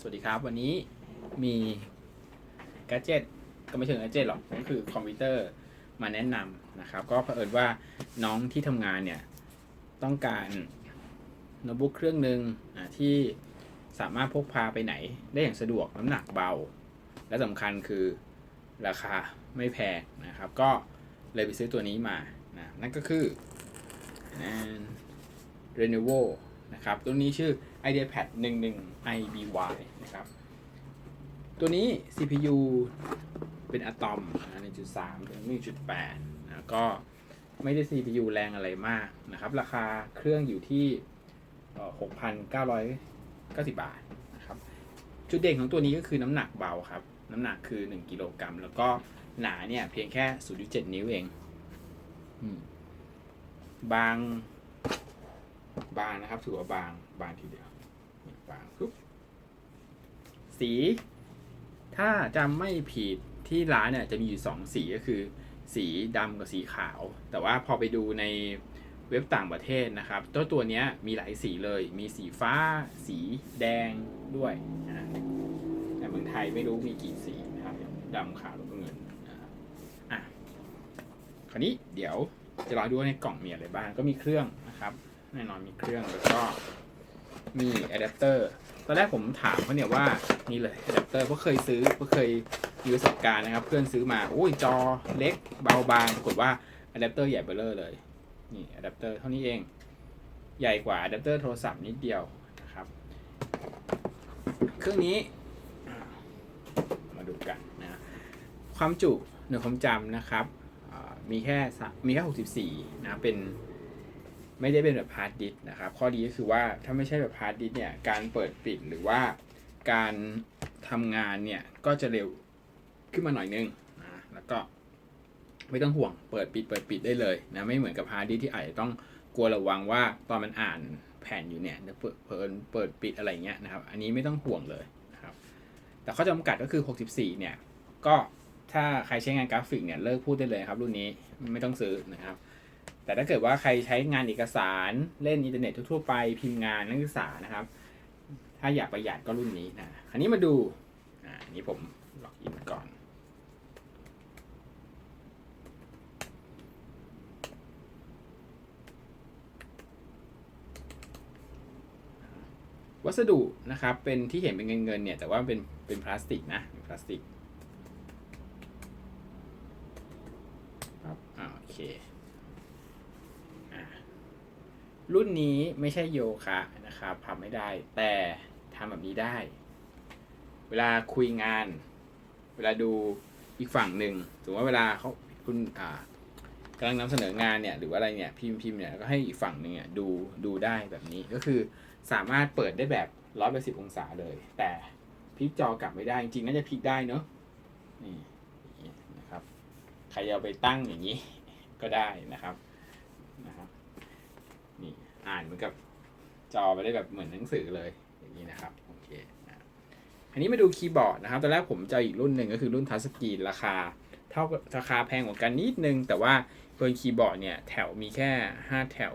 สวัสดีครับ วันนี้มีแกจ g ตก็ไม่เชิงแกจ g ตหรอกก็คือคอมพิวเตอร์มาแนะนำนะครับ ก็เผอิญว่าน้องที่ทำงานเนี่ย ต้องการโน้ตบุ๊กเครื่องหนึ่งที่สามารถพกพาไปไหน ได้อย่างสะดวกน้ำหนักเบา และสำคัญคือราคาไม่แพงนะครับ ก็เลยไปซื้อตัวนี้มานะนั่นก็คือ Lenovo นะครับ ตัวนี้ชื่อ IdeaPad 11 IBY นะครับ ตัวนี้ CPU เป็นอะตอม1.3 ถึง 1.8นะก็ไม่ได้ CPU แรงอะไรมากนะครับ ราคาเครื่องอยู่ที่เอ่อ6,990 บาทนะครับ จุดเด่นของตัวนี้ก็คือน้ำหนักเบาครับ น้ำหนักคือ 1 กิโลกรัม แล้วก็หนาเนี่ยเพียงแค่ 0.7 นิ้วเองบาง บางนะครับถือว่าบางบางทีเดียวบางปุ๊บสี ถ้าจำไม่ผิดที่ร้านเนี่ยจะมีอยู่สองสีก็คือ สีดำกับสีขาว แต่ว่าพอไปดูในเว็บต่างประเทศนะครับตัวตัวนี้มีหลายสีเลย มีสีฟ้า สีแดงด้วยนะแต่เมืองไทยไม่รู้มีกี่สีนะครับดำขาวแล้วก็เงินอะคราวนี้เดี๋ยวจะรอดูในกล่องมีอะไรบ้างก็มีเครื่องนะครับ แน่นอนมีเครื่องแล้วก็มีอะแดปเตอร์ตอนแรกผมถามเขาเนี่ยว่านี่เลยอะแดปเตอร์เพราะเคยซื้อเพราะเคยมีประสบการณ์นะครับ เพื่อนซื้อมาโอ้ยจอเล็กเบาบางปรากฏว่าอะแดปเตอร์ใหญ่เบ้อเร่อเลยนี่อะแดปเตอร์เท่านี้เองใหญ่กว่าอะแดปเตอร์โทรศัพท์นิดเดียวนะครับ เครื่องนี้ มาดูกันนะความจุหน่วยความจำนะครับมีแค่มีแค่64นะเป็น ไม่ได้เป็นแบบฮาร์ดดิส์นะครับ ข้อดีก็คือว่าถ้าไม่ใช่แบบฮาร์ดดิส์เนี่ย การเปิดปิดหรือว่าการทำงานเนี่ย ก็จะเร็วขึ้นมาหน่อยนึงนะแล้วก็ไม่ต้องห่วงเปิดปิดเปิดปิดได้เลยนะไม่เหมือนกับฮาร์ดดิส์ที่อาจจะต้องกลัวระวังว่าตอนมันอ่านแผ่นอยู่เนี่ยจะเปิดเปิดเปิดปิดอะไรเงี้ยนะครับ อันนี้ไม่ต้องห่วงเลยนะครับ แต่ข้อจำกัดก็คือ 64 เนี่ย ก็ถ้าใครใช้งานกราฟิกเนี่ยเลิกพูดได้เลยครับรุ่นนี้ไม่ต้องซื้อนะครับ แต่ถ้าเกิดว่าใครใช้งานเอกสารเล่นอินเทอร์เน็ตทั่วไปพิมพ์งานนักศึกษานะครับ ถ้าอยากประหยัดก็รุ่นนี้นะอันนี้มาดูอ่าอันนี้ผมล็อกอินก่อนวัสดุนะครับเป็นที่เห็นเป็นเงินเงินๆเนี่ยแต่ว่าเป็นเป็นพลาสติกนะเป็นพลาสติกครับอ่าโอเค รุ่นนี้ไม่ใช่โยคะนะครับทำไม่ได้ แต่ทำแบบนี้ได้ เวลาคุยงาน เวลาดูอีกฝั่งหนึ่งสมมติว่าเวลาเขาคุณอ่ากำลังนำเสนองานเนี่ยหรือว่าอะไรเนี่ยพิมพ์พิมพ์เนี่ยก็ให้อีกฝั่งหนึ่งเนี่ยดูดูได้แบบนี้ก็คือสามารถเปิดได้แบบร้อยแปดสิบองศาเลย แต่พลิกจอกลับไม่ได้จริงๆน่าจะพลิกได้เนอะนี่นะครับ ใครเอาไปตั้งอย่างนี้ก็ได้นะครับ อ่านเหมือนกับจอไปได้แบบเหมือนหนังสือเลยอย่างนี้นะครับโอเคนะอันนี้มาดูคีย์บอร์ดนะครับตอนแรกผมจะเอาอีกรุ่นหนึ่งก็คือรุ่นทัชสกรีนราคา เท่าราคาแพงกว่ากันนิดนึง แต่ว่าตัวคีย์บอร์ดเนี่ยแถวมีแค่ 5 แถว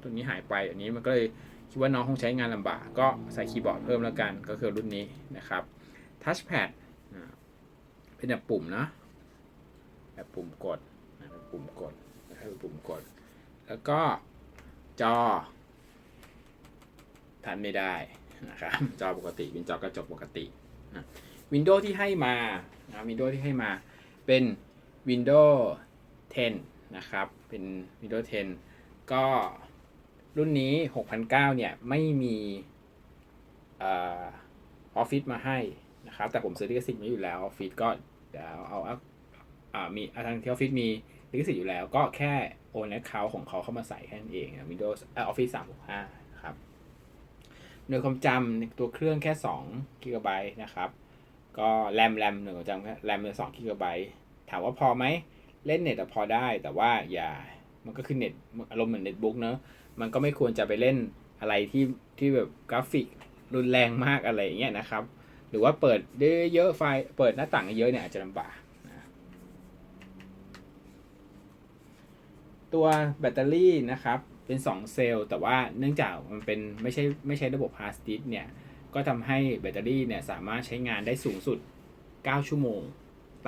ตัวนี้หายไปอันนี้มันก็เลยคิดว่าน้องคงใช้งานลำบาก ก็ใส่คีย์บอร์ดเพิ่มแล้วกันก็คือรุ่นนี้นะครับทัชแพดเป็นแบบปุ่มนะแบบปุ่มกดแบบปุ่มกดนะครับแบบปุ่มกด แล้วก็ จอทันไม่ได้นะครับ จอปกติเป็นจอกระจกปกติวินโดว์ที่ให้มานะวินโดว์ที่ให้มาเป็น Windows 10 นะครับ เป็น Windows 10 ก็รุ่นนี้6,900เนี่ย ไม่มีออฟฟิศมาให้นะครับ แต่ผมซื้อลิขสิทธิ์มาอยู่แล้วออฟฟิศก็เดี๋ยวเอาอ่ามีทางที่ออฟฟิศมี ลิขสิทธิ์อยู่แล้วก็แค่โอนแอคเคาท์ของเขาเข้ามาใส่แค่นั้นเอง Windows เอ่อ Office 365นะครับหน่วยความจำตัวเครื่องแค่2 g b นะครับ ก็แรมแรมหน่วยความจำแค่แรมเลย2 g b ถามว่าพอไหมเล่นเน็ตพอได้ แต่ว่าอย่ามันก็คือเน็ตอารมณ์เหมือนเน็ตบุ๊กเนอะมันก็ไม่ควรจะไปเล่นอะไรที่ที่แบบกราฟิกรุนแรงมากอะไรอย่างเงี้ยนะครับ หรือว่าเปิดเยอะๆไฟเปิดหน้าต่างเยอะเนี่ยอาจจะลำบาก ตัวแบตเตอรี่นะครับเป็น 2 เซลล์ แต่ว่าเนื่องจากมันเป็นไม่ใช่ไม่ใช่ระบบฮาร์ดดิสก์เนี่ยก็ทำให้แบตเตอรี่เนี่ยสามารถใช้งานได้สูงสุด 9 ชั่วโมง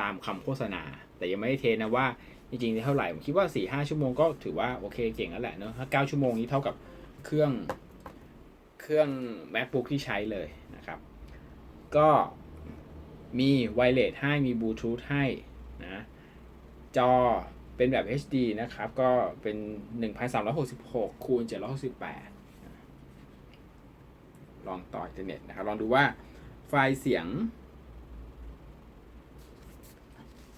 ตามคำโฆษณา แต่ยังไม่ได้เทนะว่าจริงๆเท่าไหร่ ผมคิดว่า 4-5ชั่วโมงก็ถือว่าโอเคเก่งแล้วแหละเนอะถ้า9ชั่วโมงนี้เท่ากับเครื่องเครื่อง macbook ที่ใช้เลยนะครับ ก็มีไวเลสให้มีบลูทูธให้นะจอ เป็นแบบ HD นะครับ ก็เป็น 1366 คูณ 768 ลองต่ออินเทอร์เน็ตนะครับ ลองดูว่าไฟล์เสียง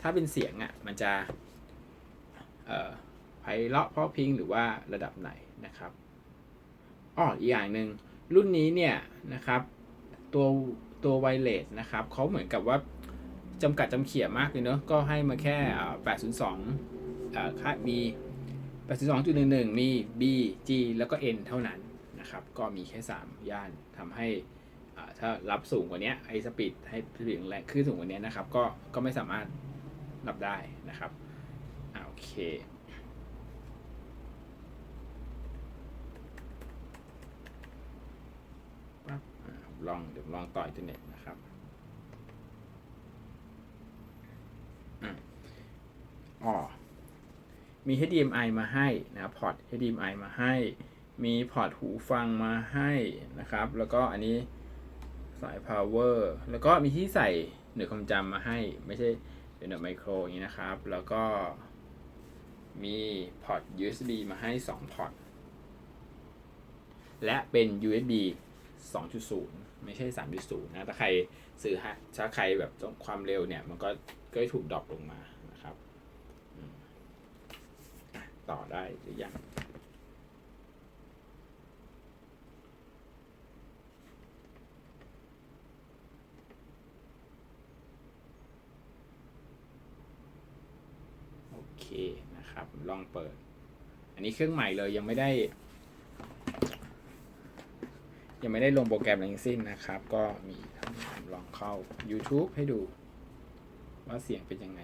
ถ้าเป็นเสียงอะ่ะ มันจะเอ่อไพเราะเพราะพิงหรือว่าระดับไหนนะครับอ้ออีกอย่างหนึ่งรุ่นนี้เนี่ยนะครับตัวตัวไวเลสนะครับเขาเหมือนกับว่าจำกัดจำเขี่ยมากเลยเนอะก็ให้มาแค่ 802อ่า ค่ามี82.11 มี B G แล้วก็ N เท่านั้นนะครับ ก็มีแค่ 3 ย่านทำให้ถ้ารับสูงกว่านี้ไอ้สปีดให้สปีดแรงขึ้นสูงกว่านี้นะครับ ก็ก็ไม่สามารถรับได้นะครับอโอเค ลองเดี๋ยวลองต่ออินเทอร์เน็ตนะครับอ๋อ มี HDMI มาให้นะพอร์ต HDMI มาให้ มีพอร์ตหูฟังมาให้นะครับ แล้วก็อันนี้สาย power แล้วก็มีที่ใส่หน่วยความจำมาให้ ไม่ใช่เป็นแบบไมโครอย่างนี้นะครับ แล้วก็มีพอร์ต USB มาให้ 2 พอร์ต และเป็น USB 2.0 ไม่ใช่ 3.0 นะ ถ้าใครซื้อฮะถ้าใครแบบต้องความเร็วเนี่ย มันก็ก็ถูกดรอปลงมานะครับอืมอะ ต่อได้หรือยังโอเคนะครับ ลองเปิด อันนี้เครื่องใหม่เลยยังไม่ได้ ยังไม่ได้ลงโปรแกรมอะไรทั้งสิ้นนะครับ ก็มีลองเข้า YouTube ให้ดู ว่าเสียงเป็นยังไง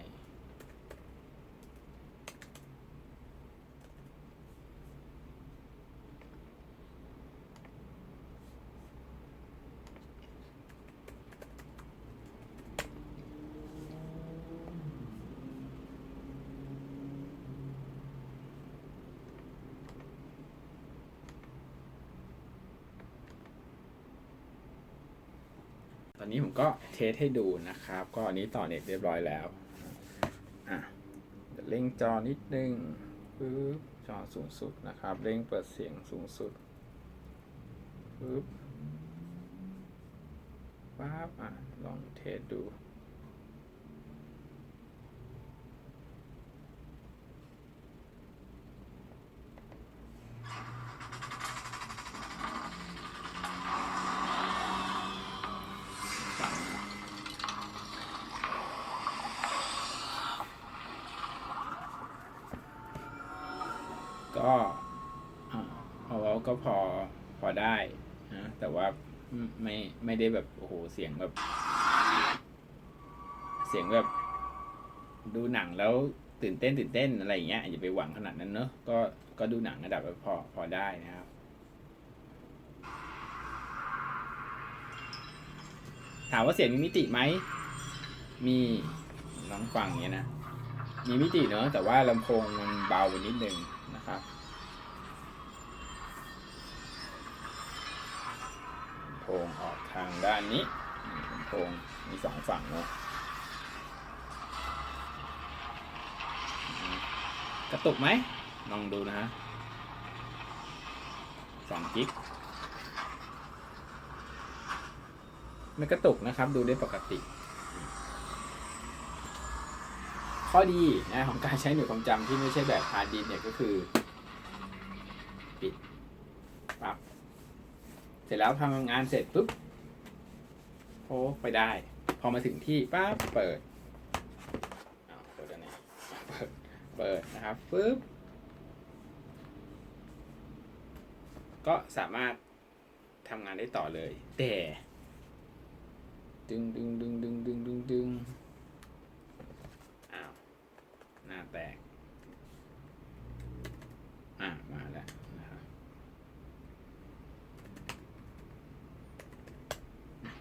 ต อนนี้ผมก็เทสให้ดูนะครับ ก็อันนี้ต่อเน็ตเรียบร้อยแล้วอะเร่งจอนิดนึงปึ๊บจอสูงสุดนะครับ เร่งเปิดเสียงสูงสุดปึ๊บปั๊บอะลองเทสดู ก็อ่าเอาว่าก็พอพอได้นะแต่ว่าไม่ไม่ได้แบบโอ้โหเสียงแบบ เสียงแบบ ดูหนังแล้วตื่นเต้นตื่นเต้นอะไรอย่างเงี้ยอย่าไปหวังขนาดนั้นเนอะก็ก็ดูหนังระดับพอพอได้นะครับถามว่าเสียงมีมิติไหม มีลองฟังอย่างเงี้ยนะ มีมิติเนอะแต่ว่าลำโพงมันเบาไปนิดนึงนะครับ ด้านนี้โพงมีสองฝั่งเนอะกระตุกไหมลองดูนะฮะสองกิกไม่กระตุกนะครับ ดูได้ปกติ ข้อดีนะของการใช้หน่วยความจำที่ไม่ใช่แบบฮาร์ดดิสก์เนี่ยก็คือ ปิดปั๊บเสร็จแล้วทำงานเสร็จปุ๊บ โพกไปได้ พอมาถึงที่ปั๊บเปิดอ้าเปิดอันไหนเปิดเปิดนะครับปุ๊บก็สามารถทำงานได้ต่อเลย แต่ดึงดึงดึงดึงดึงดึงดึงอ้าว หน้าแตก อะมาแล้ว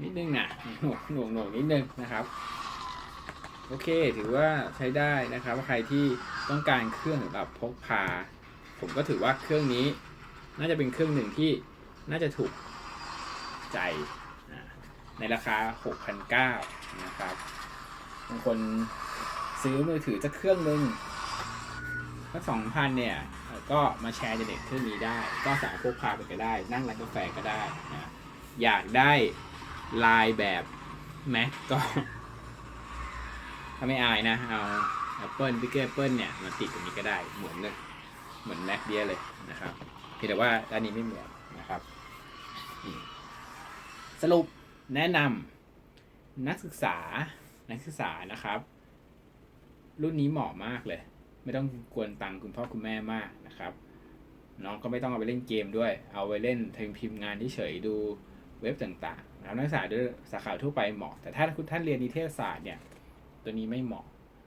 นิดนึงนะหน่วงหน่วงหน่วงนิดนึงนะครับ โอเคถือว่าใช้ได้นะครับใครที่ต้องการเครื่องสำหรับพกพา ผมก็ถือว่าเครื่องนี้ น่าจะเป็นเครื่องหนึ่งที่น่าจะถูกใจในราคา 6,900นะครับบางคนซื้อมือถือจะเครื่องหนึ่งถ้า2,000เนี่ย ก็มาแชร์ในเน็ตเครื่องนี้ได้ ก็สามารถพกพาไปก็ได้ นั่งร้านกาแฟก็ได้นะอยากได้ ลายแบบ Mac ก็ ถ้าไม่อายนะ เอา Apple พิกเกอร์ Apple เนี่ยมาติดตรงนี้ก็ได้เหมือนเลยเหมือน Mac เดียเลยนะครับเพียงแต่ว่าด้านนี้ไม่เหมือนนะครับ สรุปแนะนำนักศึกษานักศึกษานะครับ รุ่นนี้เหมาะมากเลย ไม่ต้องกวนตังค์คุณพ่อคุณแม่มากนะครับ น้องก็ไม่ต้องเอาไปเล่นเกมด้วย เอาไปเล่นพิมพิมพ์งานเฉยดู เว็บต่างๆนักศึกษาด้วยสาขาทั่วไปเหมาะ แต่ถ้าคุณท่านเรียนนิเทศศาสตร์เนี่ยตัวนี้ไม่เหมาะ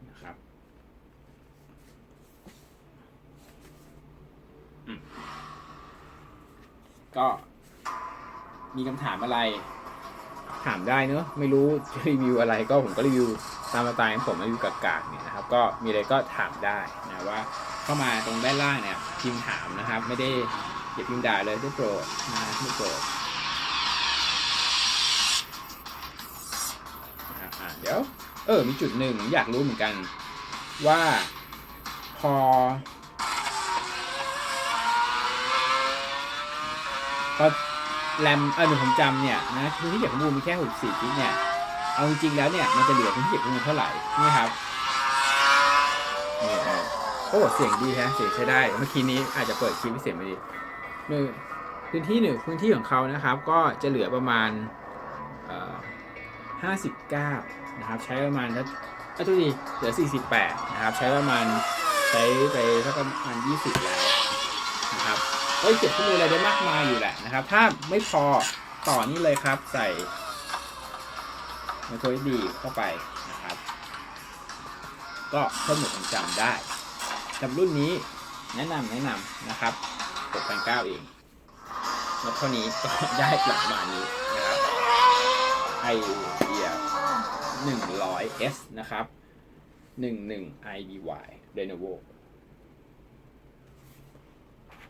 นะครับก็มีคำถามอะไร ถามได้เนอะไม่รู้จะรีวิวอะไรก็ผมก็รีวิวตามสไตล์ของผมรีวิวกากๆเนี่ยนะครับ ก็มีอะไรก็ถามได้นะว่าเข้ามาตรงด้านล่างเนี่ยพิมพ์ถามนะครับ ไม่ได้อย่าพิมพ์ด่าเลยได้โปรดนะได้โปรด เออ มีจุดหนึ่งอยากรู้เหมือนกัน ว่าพอ พอแรมเออหนึ่งผมจำเนี่ยนะพื้นที่เก็บข้อมูลมีแค่64กิกเนี่ย เอาจริงๆแล้วเนี่ย มันจะเหลือพื้นที่เก็บข้อมูลเท่าไหร่นี่ครับนี่โอ้เสียงดีฮะเสียงใช้ได้เมื่อกี้นี้อาจจะเปิดคลิปให้เสียงไม่ดีหนึ่งพื้นที่หนึ่งพื้นที่ของเขานะครับ ก็จะเหลือประมาณเอ่อ 59 นะครับ ใช้ประมาณถ้าอะทุกทีเหลือ 48 นะครับ ใช้ประมาณใช้ไปสักประมาณ 20 แล้วนะครับก็เก็บข้อมูลอะไรได้มากมายอยู่แหละนะครับ ถ้าไม่พอต่อนี่เลยครับใส่ไมโคร SD เข้าไปนะครับ ก็เพิ่มหน่วยความจำได้กับรุ่นนี้แนะนำแนะนำนะครับ6,900เองแล้วเท่านี้ก็ได้ประมาณนี้ นะครับไอเดีย 100S นะครับ 11 i d y Lenovo